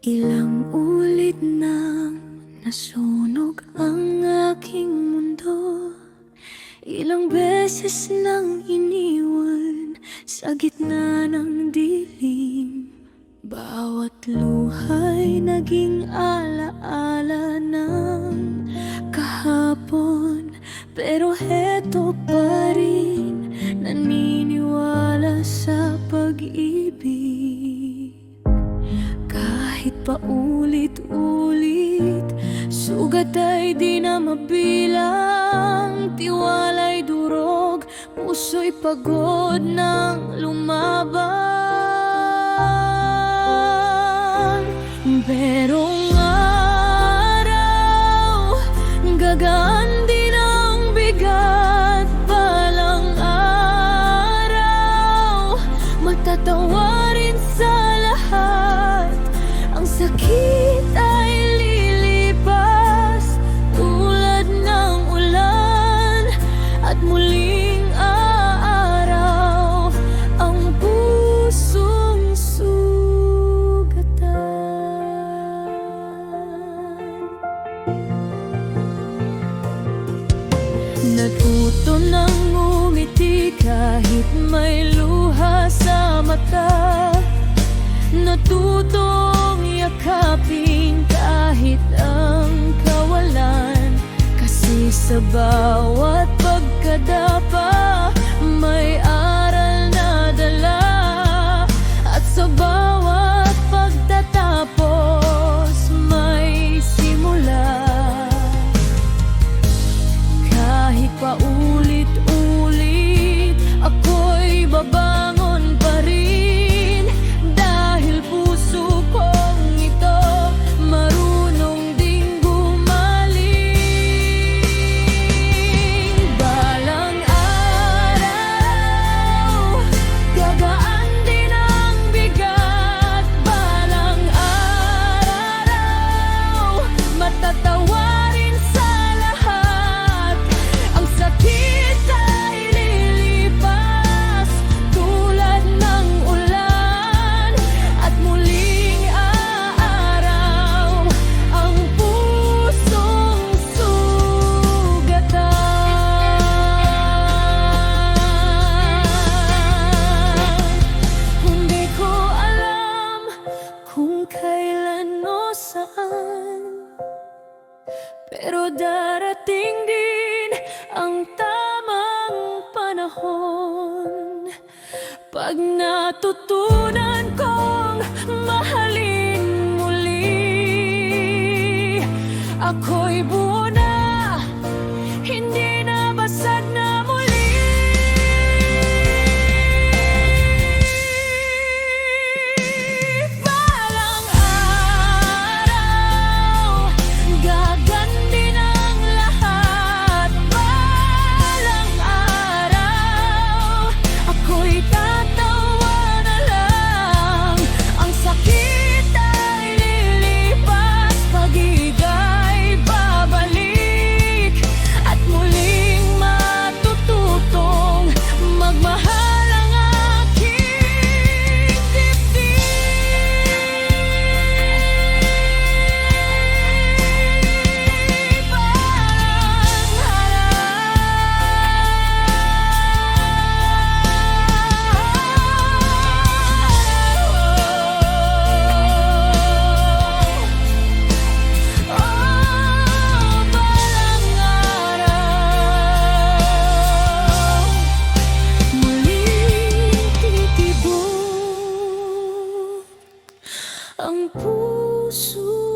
Ilang ulit nang nasunog ang aking mundo. Ilang beses nang iniwan sa gitna ng dilim. Bawat luhay naging alaala ng kahit pa ulit-ulit Sugat ay di na mabilang Tiwala'y durog. Puso'y pagod ng lumaban. Pero araw Gagaan din bigat. Balang araw Matatawarin sakit ay lilipas? Tulad ulan At muling aaraw Ang pusong sugatan. Natuto ng ngumiti kahit may luha sa mata. Natutong yakapin kahit ang kawalan. Kasi sa bawat pagkadapa Pero darating din ang tamang panahon. Pag natutunan kong 更不舒